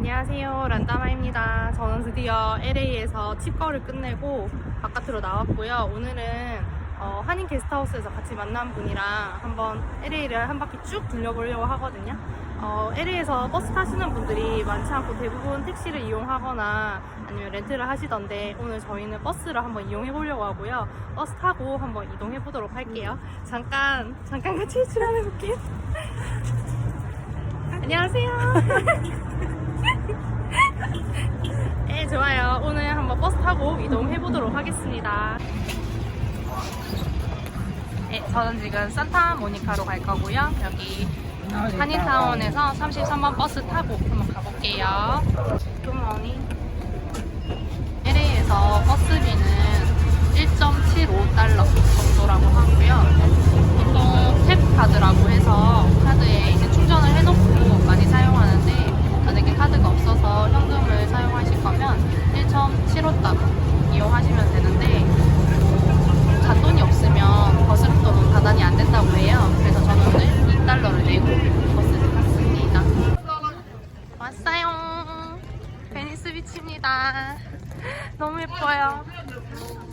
안녕하세요. 란다마입니다. 저는 드디어 LA에서 칩거를 끝내고 바깥으로 나왔고요. 오늘은 어, 한인 게스트하우스에서 같이 만난 분이랑 한번 LA를 한 바퀴 쭉 둘러보려고 하거든요. 어, LA에서 버스 타시는 분들이 많지 않고 대부분 택시를 이용하거나 아니면 렌트를 하시던데 오늘 저희는 버스를 한번 이용해 보려고 하고요. 버스 타고 한번 이동해 보도록 할게요. 잠깐, 잠깐 같이 출연해 볼게요. 안녕하세요. 타고 이동해 보도록 하겠습니다. 네, 저는 지금 산타모니카로 갈 거고요. 여기 한인타운에서 33번 버스 타고 한번 가볼게요. 굿모닝. LA에서 버스비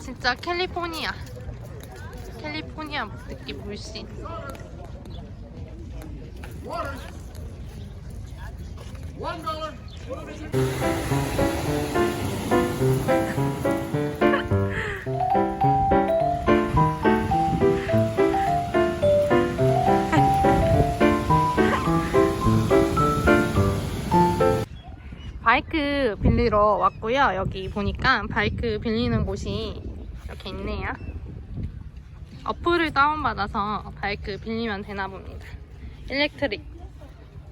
진짜 캘리포니아. 캘리포니아 느낌 물씬. 바이크 빌리러 왔고요. 여기 보니까 바이크 빌리는 곳이 이렇게 있네요. 어플을 다운받아서 바이크 빌리면 되나 봅니다. 일렉트릭.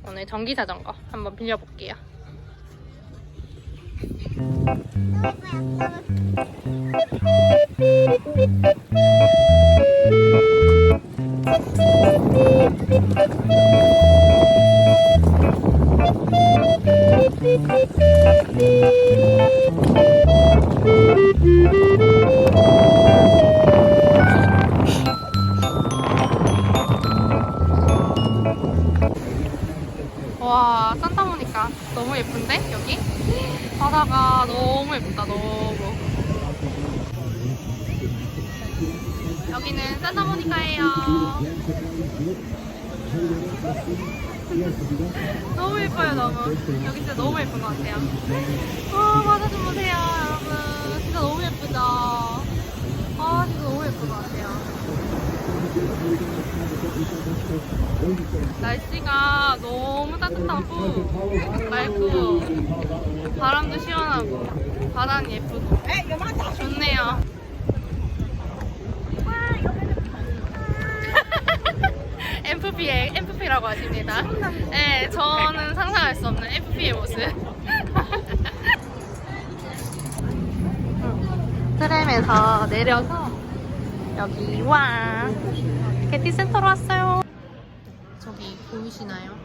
오늘 전기 자전거 한번 빌려볼게요. 예쁜데? 여기? 바다가 너무 예쁘다, 너무. 여기는 산타모니카예요. 너무 예뻐요, 너무. 여기 진짜 너무 예쁜 것 같아요. 와, 바다 좀 보세요, 여러분. 진짜 너무 예쁘죠? 아, 진짜 너무 예쁜 것 같아요. 날씨가 너무 따뜻하고 맑고 바람도 시원하고 바다는 예쁘고 좋네요. MFP의 MFP라고 하십니다. 네, 저는 상상할 수 없는 MFP의 모습. 트램에서 내려서 여기 와 게티센터로 왔어요. 저기 보이시나요?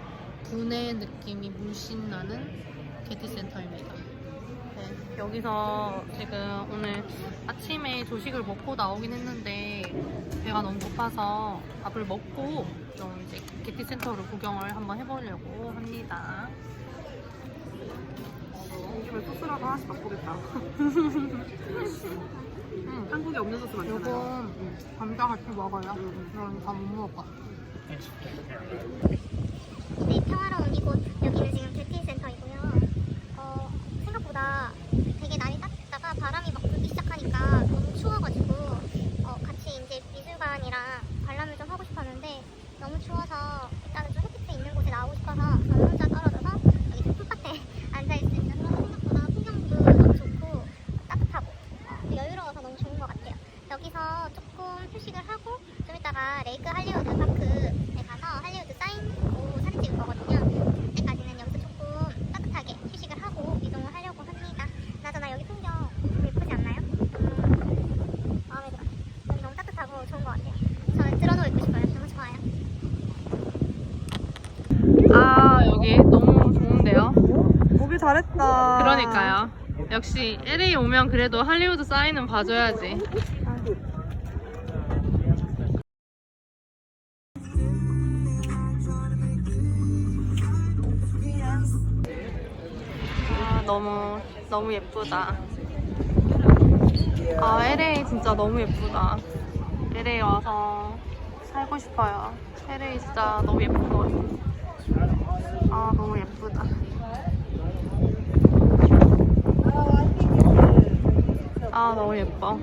분의 느낌이 물씬 나는 게티센터입니다. 네, 여기서 지금 오늘 아침에 조식을 먹고 나오긴 했는데 배가 너무 고파서 밥을 먹고 좀 이제 게티센터를 구경을 한번 해보려고 합니다. 이걸 소스라도 하나씩 바꾸겠다. 음, 한국에 없는 소스 많잖아요. 요거 감자 같이 먹어요. 이건 다못 먹을 것 같아. 네, 평화로운 이곳 여기는 지금 게티 센터이고요. 어, 생각보다 되게 날이 따뜻했다가 바람이 막 불기 시작하니까 너무 추워가지고 어, 같이 이제 미술관이랑 관람을 좀 하고 싶었는데 너무 추워서 일단은 좀 햇빛에 있는 곳에 나오고 싶어서 저는 혼자 떨어져서 여기 좀 풀밭에 앉아 있습니다. 생각보다 풍경도 너무 좋고 따뜻하고 어, 여유로워서 너무 좋은 것 같아요. 여기서 조금 휴식을 하고 좀 이따가 레이크 할리우 잘했다. 그러니까요. 역시 LA 오면 그래도 할리우드 사인은 봐줘야지. 아, 너무 너무 예쁘다. 아 LA 진짜 너무 예쁘다. LA 와서 살고 싶어요. LA 진짜 너무 예쁜 거 같아요. 아 너무 예쁘다. 아 너무 예뻐.